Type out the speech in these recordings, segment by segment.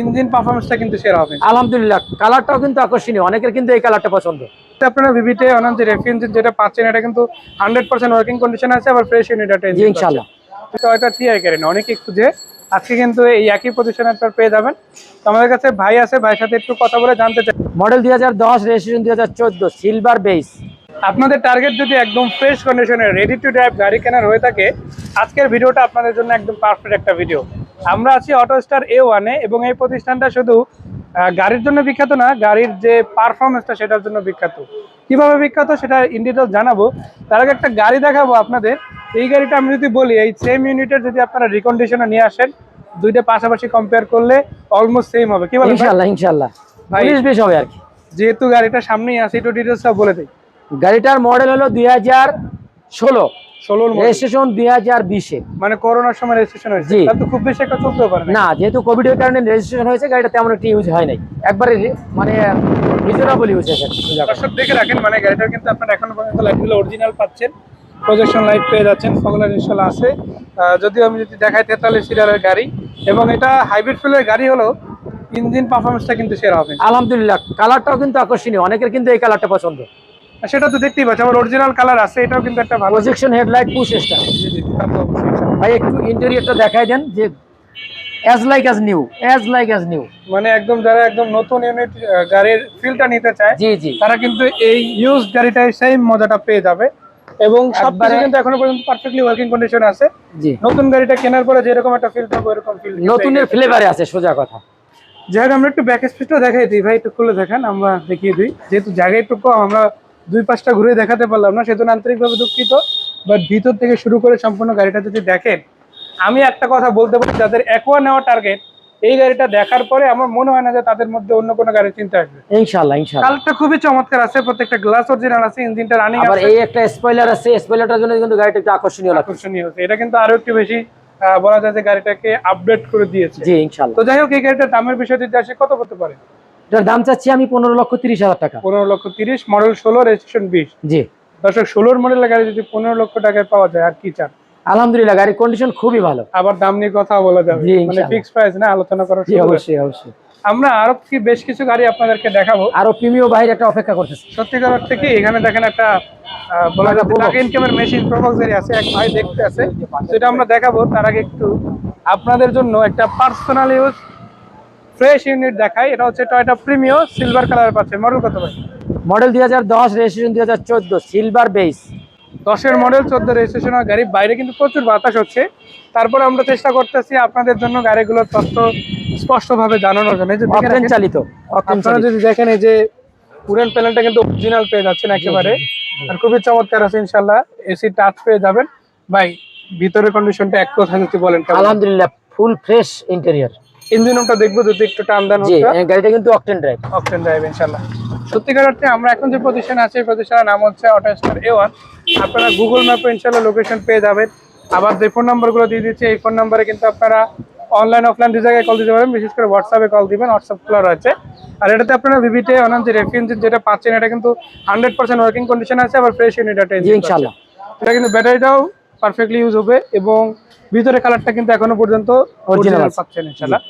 Engine পারফরমেন্সটা কিন্তু সেরা হবে। আলহামদুলিল্লাহ কালারটাও কিন্তু আকর্ষণীয় অনেকের কিন্তু এই কালারটা পছন্দ। আপনারা ভিভিতে অনাম যে রেফ ইঞ্জিন যেটা পাচ্ছেন এটা কিন্তু হান্ড্রেড পার্সেন্ট ওয়ার্কিং কন্ডিশন আছে আবার ফ্রেশ ইউনিট একটা জি ইনশাল্লাহ টয়টা টিআই কারেন্ট অনেকে খুঁজে আজকে কিন্তু এই একই পজিশনে আপনার পেয়ে যাবেন। তো আমাদের কাছে ভাই আছে ভাইয়ের সাথে একটু কথা বলে জানতে চাই। মডেল দুই হাজার দশ রেজিস্ট্রেশন দুই হাজার চোদ্দ সিলভার বেস আপনাদের টার্গেট যদি একদম ফ্রেশ কন্ডিশনে রেডি টু ড্রাইভ গাড়ি কেনার হয়ে থাকে আজকের ভিডিওটা আপনাদের জন্য একদম পারফেক্ট একটা ভিডিও আমরা আছি অটো স্টার এ ওয়ানে এবং এই প্রতিষ্ঠানটা শুধু গাড়ির জন্য বিখ্যাত না গাড়ির যে পারফরমেন্সটা সেটার জন্য বিখ্যাত। কীভাবে বিখ্যাত সেটা ইন ডিটেলস জানাব। তার আগে একটা গাড়ি দেখাবো আপনাদের। এই গাড়িটা আমি যদি বলি এই সেম ইউনিটের যদি আপনারা রিকন্ডিশনে নিয়ে আসেন দুইটা পাশাপাশি কম্পেয়ার করলে অলমোস্ট সেম হবে। কি বলেন ভাই? ইনশাল্লাহ ইনশাল্লাহ ভাই- উনিশ হবে আর কি। যেহেতু গাড়িটা সামনেই আছে একটু ডিটেলসটা বলে দিই। গাড়িটার মডেল হলো দুই হাজার ষোলো। রেজিস্ট্রেশন দুই হাজার বিশে। মানে করোনার সময় রেজিস্ট্রেশন হয়েছে। তো খুব বেশি একটা চলতেও পারে না যেহেতু কোভিড এর কারণে রেজিস্ট্রেশন হয়েছে গাড়িটা তেমন একটা ইউজ হয় নাই। একবারে মানে রিজনেবল ইউজ হয়েছে দেখে রাখেন মানে গাড়িটার কিন্তু আপনারা এখনও পর্যন্ত লাইটগুলো অরিজিনাল পাচ্ছেন। প্রজেকশন লাইট পেয়ে যাচ্ছেন ফগলার ইনশাল্লাহ আছে। যদিও আমি যদি দেখাই তেতাল্লিশ গাড়ি এবং এটা হাইব্রিড ফুলের গাড়ি হলো ইঞ্জিন পারফরমেন্সটা কিন্তু সেরা হবে। আলহামদুলিল্লাহ কালারটাও কিন্তু আকর্ষণীয় অনেকের কিন্তু এই কালারটা পছন্দ। সেটা তো দেখতেই পাচ্ছি আমার অরিজিনাল কালার আছে এটাও কিন্তু একটা ভালো প্রজেকশন হেডলাইট পুশ স্টার। ভাই একটু ইন্টেরিয়রটা দেখাই দেন যে as like as new as like as new মানে একদম যারা একদম নতুন ইউনিট গাড়ির ফিলটা নিতে চায় জি জি। তারা কিন্তু এই ইউজ গাড়িটায় সেম মজাটা পেয়ে যাবে। এবং সবকিছু কিন্তু এখনও পর্যন্ত পারফেক্টলি ওয়ার্কিং কন্ডিশন আছে। জি। নতুন গাড়িটা কেনার পরে যেরকম একটা ফিল পাবো এরকম ফিল নতুনের ফ্লেভারে আছে সোজা কথা। যাই হোক আমরা একটু ব্যাক স্পেসটা দেখাই দিই ভাই একটু খুলে দেখেন আমরা দেখিয়ে দিই। যেহেতু জায়গা একটু কম আমরা দুই পাঁচটা ঘুরে দেখাতে পারলাম না সেজন্য আন্তরিকভাবে দুঃখিত। বাট ভিতর থেকে শুরু করে সম্পূর্ণ গাড়িটা যদি দেখেন আমি একটা কথা বলতে পারি যাদের একোয়া নেওয়া টার্গেট এই গাড়িটা দেখার পরে আমার মনে হয় না যে তাদের মধ্যে অন্য কোনো গাড়ি চিন্তা আসবে। ইনশাল্লাহ ইনশাল্লাহ কালারটা খুবই চমৎকার আছে প্রত্যেকটা গ্লাস অরিজিনাল আছে ইঞ্জিনটা রানিং আছে। এই একটা স্পয়লার আছে স্পয়লারটার জন্য কিন্তু গাড়িটা একটু আকর্ষণীয় লাগছে। আকর্ষণীয় হচ্ছে। এটা কিন্তু আরও একটু বেশি বলা যায় যে গাড়িটাকে আপডেট করে দিয়েছে। জি ইনশাল্লাহ তো যাই হোক এই গাড়িটার দামের বিষয় যদি আসে কত করতে পারে? এটার দাম চাচ্ছি আমি পনেরো লক্ষ তিরিশ হাজার টাকা। পনেরো লক্ষ তিরিশ মডেল ষোলো রেজিস্ট্রেশন বিশ। জি। দর্শক ষোলোর মডেলের গাড়ি যদি পনেরো লক্ষ টাকায় পাওয়া যায় আর কি চান? আলহামদুলিল্লাহ গাড়ির কন্ডিশন খুবই ভালো। আবার দাম নিয়ে কথা বলা যাবে। মানে ফিক্স প্রাইস না আলোচনা আছে। অবশ্যই অবশ্যই। আমরা আরও কি বেশ কিছু গাড়ি আপনাদেরকে দেখাবো? আরও প্রিমিয় বাইরে একটা অপেক্ষা করতেছে। সত্যিকার অর্থে কি এখানে দেখেন একটা বলা। টাকা ইনকামের মেশিন প্রবক্স গাড়ি আছে এক ভাই দেখতে আছে। সেটা আমরা দেখাবো তার আগে একটু আপনাদের জন্য একটা পার্সোনাল ইউজ ফ্রেশ ইউনিট দেখাই। এটা হচ্ছে টয়টা প্রিমিও সিলভার কালার পাচ্ছে। মডেল কত ভাই? মডেল দুই হাজার দশ রেজিস্ট্রেশন দুই হাজার চোদ্দ সিলভার বেস দশের মডেল চোদ্দ রেজিস্ট্রেশন গাড়ি। বাইরে কিন্তু প্রচুর বাতাস হচ্ছে। তারপর আমরা চেষ্টা করতেছি আপনাদের জন্য গাড়িগুলোর তথ্য স্পষ্টভাবে জানানোর জন্য। যে চালিত আপনারা যদি দেখেন এই যে পুরান প্যানেলটা কিন্তু অরিজিনাল পেয়ে যাচ্ছেন একেবারে। আর খুবই চমৎকার আছে ইনশাল্লাহ এসি টাচ পেয়ে যাবেন। ভাই ভিতরের কন্ডিশনটা এক কথা যদি বলেন আলহামদুলিল্লাহ ফুল ফ্রেশ ইন্টেরিয়র ইঞ্জিন রুমটা দেখব যদি একটু টান দেন গাড়িটা কিন্তু অকটেন ড্রাইভ অপশন ড্রাইভ ইনশাল্লাহ। সত্যিকার অর্থে আমরা এখন যে প্রতিষ্ঠানে আছি এই প্রতিষ্ঠানের নাম হচ্ছে অটো স্টার এ ওয়ান আপনারা গুগল ম্যাপে ইনশাল্লাহ লোকেশন পেয়ে যাবেন। আবার যে ফোন নাম্বারগুলো দিয়ে দিচ্ছি এই ফোন নাম্বারে কিন্তু আপনারা অনলাইন অফলাইন দু জায়গায় কল দিতে পারবেন বিশেষ করে হোয়াটসঅ্যাপে কল দিবেন হোয়াটসঅ্যাপ খোলা রয়েছে। আর এটাতে আপনারা ভিভিটে অনাম যে রেফ ইঞ্জিন যেটা পাচ্ছেন এটা কিন্তু হান্ড্রেড পার্সেন্ট ওয়ার্কিং কন্ডিশন আছে আবার ফ্রেশ ইউনিট একটা ইনশাল্লাহ। এটা কিন্তু ব্যাটারিটাও পারফেক্টলি ইউজ হবে এবং ভিতরে কালারটা কিন্তু এখনও পর্যন্ত অরিজিনাল পাচ্ছেন ইনশাল্লাহ।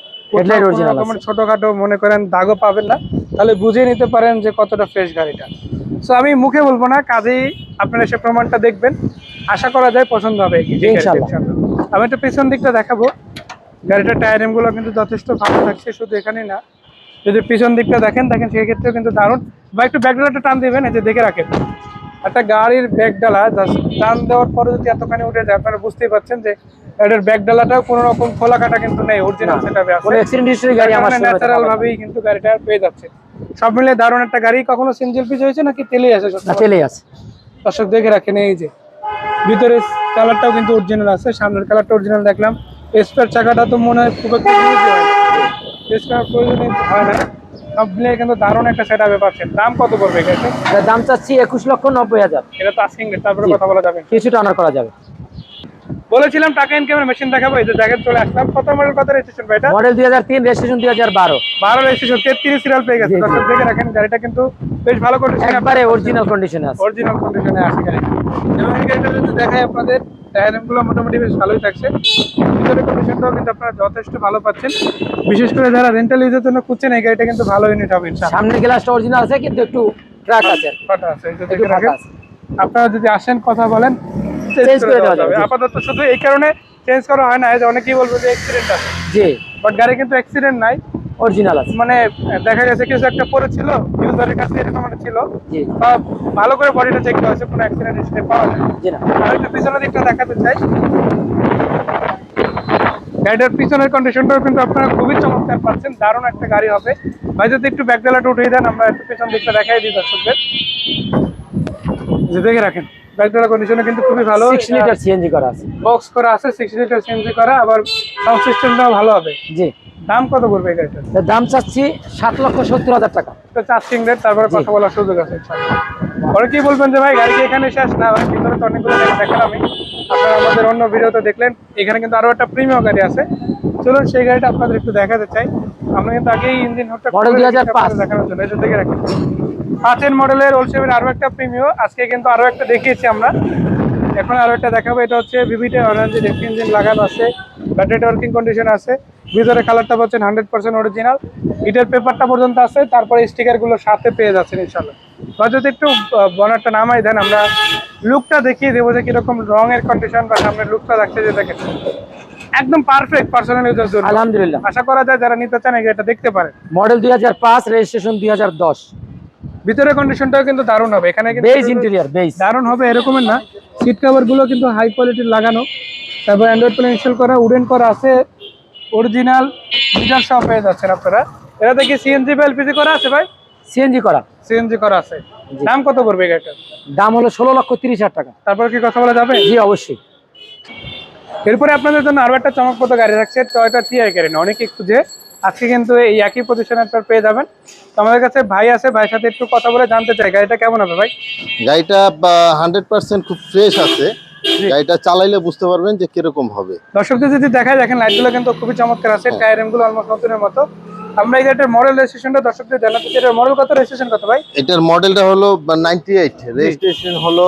আছে। ছোটখাটো মনে করেন দাগও পাবেন না। তাহলে বুঝে নিতে পারেন যে কতটা ফ্রেশ গাড়িটা। সো আমি মুখে বলব না কাজেই আপনারা সে প্রমাণটা দেখবেন। আশা করা যায় পছন্দ হবে ইনশাআল্লাহ। আমি একটা পেছন দিকটা দেখাবো। গাড়িটার টায়ারগুলো কিন্তু যথেষ্ট ভালো থাকছে শুধু এখানেই না। যদি পিছন দিকটা দেখেন দেখেন সেক্ষেত্রেও কিন্তু দারুণ। বা একটু ব্যাকডালাটা টান দিবেন এই যে দেখে রাখেন। একটা গাড়ির ব্যাকডালা জাস্ট টান দেওয়ার পরে যদি এতখানি উঠে যায় আপনারা বুঝতেই পারছেন যে এটার ব্যাকডালাটাও কোনো রকম খোলা কাটা কিন্তু নেই অরিজিনাল সেটাবে আছে। কোনো অ্যাক্সিডেন্ট হিস্টরি গাড়ি আমার সামনে ন্যাচারাল ভাবেই কিন্তু গাড়িটা পেয়ে যাচ্ছে। সব মিলে দারুণ একটা গাড়ি। কখনো সিঙ্গেল পিস হয়েছে নাকি তেলেই আছে না তেলেই আছে। দর্শক দেখে রাখেন এই যে। ভিতরে কালারটাও কিন্তু অরিজিনাল আছে সামনের কালারটা অরিজিনাল দেখলাম। স্পেয়ার চাকাটা তো মনে হয় খুব একটা প্রয়োজন হয় না। সব মিলে কিন্তু দারুণ একটা সেট আপে পাচ্ছেন। দাম কত পড়বে এটার দাম চাচ্ছি একুশ লক্ষ নব্বই হাজার। এটা তো আস্কিং রেট তারপরে কথা বলা যাবে। কিছুটা অনার করা যাবে। বলেছিলাম টাকা ইনকামের মেশিন দেখাবো এই যে জায়গায় চলে আসলাম। কত মডেল কত রেজিস্ট্রেশন ভাই এটা? মডেল দুই হাজার তিন রেজিস্ট্রেশন দুই হাজার বারো। বারো রেজিস্ট্রেশন তেত্রিশ সিরিয়াল পেয়ে গেছে। দর্শক দেখে রাখেন গাড়িটা কিন্তু বেশ ভালো কন্ডিশন একবারে অরিজিনাল কন্ডিশনে আছে। অরিজিনাল কন্ডিশনে আসে গাড়ি এবং এই গাড়িটা যদি দেখাই আপনাদের টায়ারগুলো মোটামুটি বেশ ভালোই থাকছে। ভিতরে কন্ডিশনটাও কিন্তু আপনারা যথেষ্ট ভালো পাচ্ছেন। বিশেষ করে যারা রেন্টাল ইউজের জন্য খুঁজছেন এই গাড়িটা কিন্তু ভালো ইউনিট হবে সামনের গ্লাসটা অরিজিনাল আছে কিন্তু একটু ক্র্যাক আছে ফাটা আছে এই যে দেখে রাখেন আছে। আপনারা যদি আসেন কথা বলেন চেঞ্জ করে দেওয়া যাবে, আপাতত শুধু এই কারণে চেঞ্জ করা হয় না। যে অনেকেই বলবে যে অ্যাক্সিডেন্ট আছে। জি। বাট গাড়ি কিন্তু অ্যাক্সিডেন্ট নাই। অরিজিনাল আছে। মানে দেখা গেছে কিছু একটা পড়েছিল ইউজারের কাছে এরকম একটা ছিল। বা ভালো করে বডিটা চেক করা হয়েছে কোনো অ্যাক্সিডেন্ট হিস্ট্রি পাওয়া যায় জি না। আমি একটু পিছনের দিকটা দেখাতে চাই। গাড়িটার পিছনের কন্ডিশনটাও কিন্তু আপনারা খুবই চমৎকার পাচ্ছেন দারুণ একটা গাড়ি হবে। ভাই যদি একটু ব্যাকডালাটা উঠিয়ে দেন আমরা একটু পিছন দিকটা দেখাই দিই দর্শকদের। যে দেখে রাখেন। ব্যাকডালা কন্ডিশনে কিন্তু খুবই ভালো। সিক্স লিটার সিএনজি করা আছে। বক্স করা আছে সিক্স লিটার সিএনজি করা আবার সাউন্ড সিস্টেমটাও ভালো হবে। জি। দাম কত পড়বে গাড়িটার? দাম চাচ্ছি সাত লক্ষ সত্তর হাজার টাকা। তো চার্জিং রেট তারপরে কথা বলার সুযোগ আছে। পরে কি বলবেন যে ভাই গাড়ি কি এখানে শেষ? না ভাই ভিতরে তো অনেকগুলো গাড়ি দেখেন আমি। আপনারা আমাদের অন্য ভিডিওতে দেখলেন। এখানে কিন্তু আরও একটা প্রিমিয়াম গাড়ি আছে। চলুন সেই গাড়িটা আপনাদের একটু দেখাতে চাই। আমরা কিন্তু আগেই ইঞ্জিন হটটা Model 2005 দেখানোর জন্য। এটা দেখে রাখেন পাঁচের মডেলের ওল সেভেন আরও একটা প্রিমিয়াম আজকে কিন্তু আরও একটা দেখিয়েছি আমরা। এখন আরও একটা দেখাবো। এটা হচ্ছে ভিভিটে অরেঞ্জ ইঞ্জিন লাগানো আছে। ব্যাটারি ওয়ার্কিং কন্ডিশন আছে। ভিতরে কালারটা পাচ্ছেন হান্ড্রেড পার্সেন্ট অরিজিনাল ইটের পেপারটা পর্যন্ত আছে। তারপরে স্টিকারগুলো সাথে পেয়ে যাচ্ছেন ইনশাল্লাহ বা যদি একটু বনারটা নামাই দেন আমরা লুকটা দেখিয়ে দেবো যে কীরকম রঙের কন্ডিশন বা সামনে লুকটা রাখছে যে দেখেন। একদম পারফেক্ট পার্সোনাল ইউজার জন্য। আলহামদুলিল্লাহ। আশা করা যায় যারা নিতে চান এটা দেখতে পারেন। মডেল দুই হাজার পাঁচ রেজিস্ট্রেশন দুই হাজার দশ। ভিতরে কন্ডিশনটাও কিন্তু দারুণ হবে। এখানে কিন্তু বেজ ইন্টেরিয়ার বেজ দারুণ হবে এরকমের না। সিট কভারগুলো কিন্তু হাই কোয়ালিটির লাগানো। তারপর অ্যান্ড্রয়েড প্লে ইনস্টল করা উডেন করা আছে। অরিজিনাল মিটার সহ পেয়ে যাচ্ছেন আপনারা। এটাতে কি সিএনজি বা এলপিজি করা আছে ভাই? সিএনজি করা। সিএনজি করা আছে। দাম কত পড়বে গাড়িটার দাম হলো ষোলো লক্ষ তিরিশ হাজার টাকা। তারপর কি কথা বলা যাবে? জি অবশ্যই। এরপরে আপনাদের জন্য আরও একটা চমকপ্রদ গাড়ি রাখছে টয়টা টিআই গাড়ি না অনেকে খুঁজে আজকে কিন্তু এই একই পজিশনে আপনার পেয়ে যাবেন। তো আমাদের কাছে ভাই আছে ভাইয়ের সাথে একটু কথা বলে জানতে চাই। গাড়িটা কেমন হবে ভাই? গাড়িটা হান্ড্রেড পার্সেন্ট খুব ফ্রেশ আছে। গাড়িটা চালাইলে বুঝতে পারবেন যে কীরকম হবে। দর্শকদের যদি দেখায় দেখেন লাইটগুলো কিন্তু খুবই চমৎকার আছে। হ্যাঁ। টায়ারগুলো অলমোস্ট নতুনের মতো। আমরা এই গাড়িটার মডেল রেজিস্ট্রেশনটা দর্শকদের জানাতে চাই। এটার মডেল কত রেজিস্ট্রেশন কত ভাই? এটার মডেলটা হলো নাইনটি এইট রেজিস্ট্রেশন হলো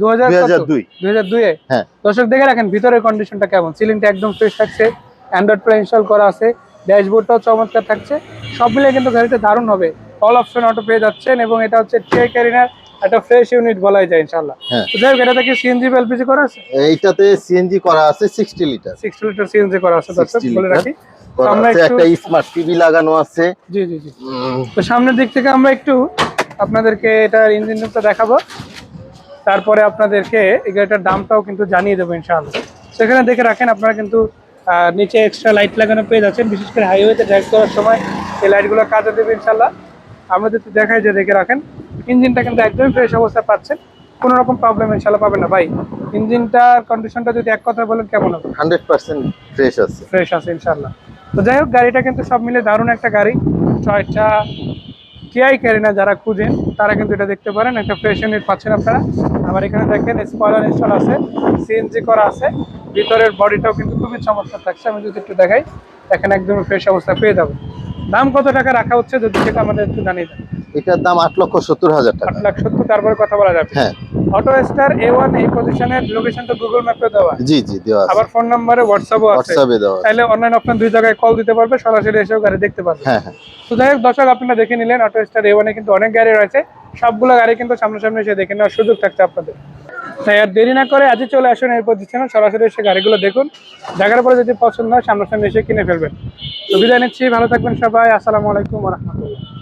দু হাজার দুই হাজার দুই। দুই হাজার দুই হ্যাঁ। দর্শক দেখে রাখেন ভিতরের কন্ডিশনটা কেমন? সিলিংটা একদম ফ্রেশ থাকছে। অ্যান্ড্রয়েড প্লে ইনস্টল করা আছে। ড্যাশবোর্ডটাও চমৎকার থাকছে। সব মিলে কিন্তু গাড়িটা দারুণ হবে। অল অপশন অটো পেয়ে যাচ্ছেন এবং এটা হচ্ছে ক্যারিনার একটা ফ্রেশ ইউনিট বলাই যায় ইনশাল্লাহ হ্যাঁ। তো যাই হোক এটাতে কি সিএনজি বা এলপিজি করা আছে? এইটাতে সিএনজি করা আছে sixty litre sixty litre CNG করা আছে দর্শক বলে রাখি। আমরা একটা স্মার্ট টিভি লাগানো আছে। জি জি জি। তো সামনের দিক থেকে আমরা একটু আপনাদেরকে এটার ইঞ্জিন রুমটা দেখাবো। তারপরে আপনাদেরকে এই গাড়িটার দামটাও কিন্তু জানিয়ে দেবো ইনশাআল্লাহ। সেখানে দেখে রাখেন আপনারা কিন্তু আহ, নিচে এক্সট্রা লাইট লাগানো পেয়ে যাচ্ছেন বিশেষ করে হাইওয়েতে ড্রাইভ করার সময় এই লাইটগুলো কাজে দেবে ইনশাল্লাহ। আমরা যদি দেখাই যে দেখে রাখেন ইঞ্জিনটা কিন্তু একদমই ফ্রেশ অবস্থায় পাচ্ছেন। কোনো রকম প্রবলেম ইনশাল্লাহ পাবেন না। ভাই ইঞ্জিনটার কন্ডিশনটা যদি এক কথা বলেন কেমন হবে? হান্ড্রেড পার্সেন্ট ফ্রেশ আছে। ফ্রেশ আছে ইনশাল্লাহ। তো যাই হোক গাড়িটা কিন্তু সব মিলে দারুণ একটা গাড়ি। ছয়টা টিআই ক্যারিনা যারা খুঁজেন তারা কিন্তু এটা দেখতে পারেন একটা ফ্রেশ ইউনিট পাচ্ছেন আপনারা। আবার এখানে দেখেন স্পয়লার ইনস্টল আছে সিএনজি করা আছে ভিতরের বডিটাও কিন্তু খুবই চমৎকার থাকছে। আমি যদি একটু দেখাই দেখেন একদম ফ্রেশ অবস্থা পেয়ে যাব দাম কত টাকা রাখা হচ্ছে যদি সেটা আমাদের একটু জানিয়ে দেন? এটার দাম আট লক্ষ সত্তর হাজার টাকা। আট লক্ষ লাখ সত্তর তারপরে কথা বলা যাবে। হ্যাঁ। অটো স্টার এ ওয়ান এই পজিশনের লোকেশনটা গুগল ম্যাপে দেওয়া জি জি দেওয়া আবার ফোন নাম্বারে হোয়াটসঅ্যাপও আছে। হোয়াটসঅ্যাপে দেওয়া চাইলে অনলাইন অপশন দুই জায়গায় কল দিতে পারবে সরাসরি এসেও গাড়ি দেখতে পারবে। হ্যাঁ হ্যাঁ। তো যাই হোক দর্শক আপনারা দেখে নিলেন অটো স্টার এ কিন্তু অনেক গাড়ি রয়েছে। সবগুলো গাড়ি কিন্তু সামনাসামনি এসে দেখে নেওয়ার সুযোগ থাকছে আপনাদের। তাই আর দেরি না করে আজই চলে আসুন এই প্রতিষ্ঠানে সরাসরি এসে গাড়িগুলো দেখুন। দেখার পরে যদি পছন্দ হয় সামনাসামনি এসে কিনে ফেলবেন। তো বিদায় নিচ্ছি ভালো থাকবেন সবাই। আসসালামু আলাইকুম রহমতুল্লাহ।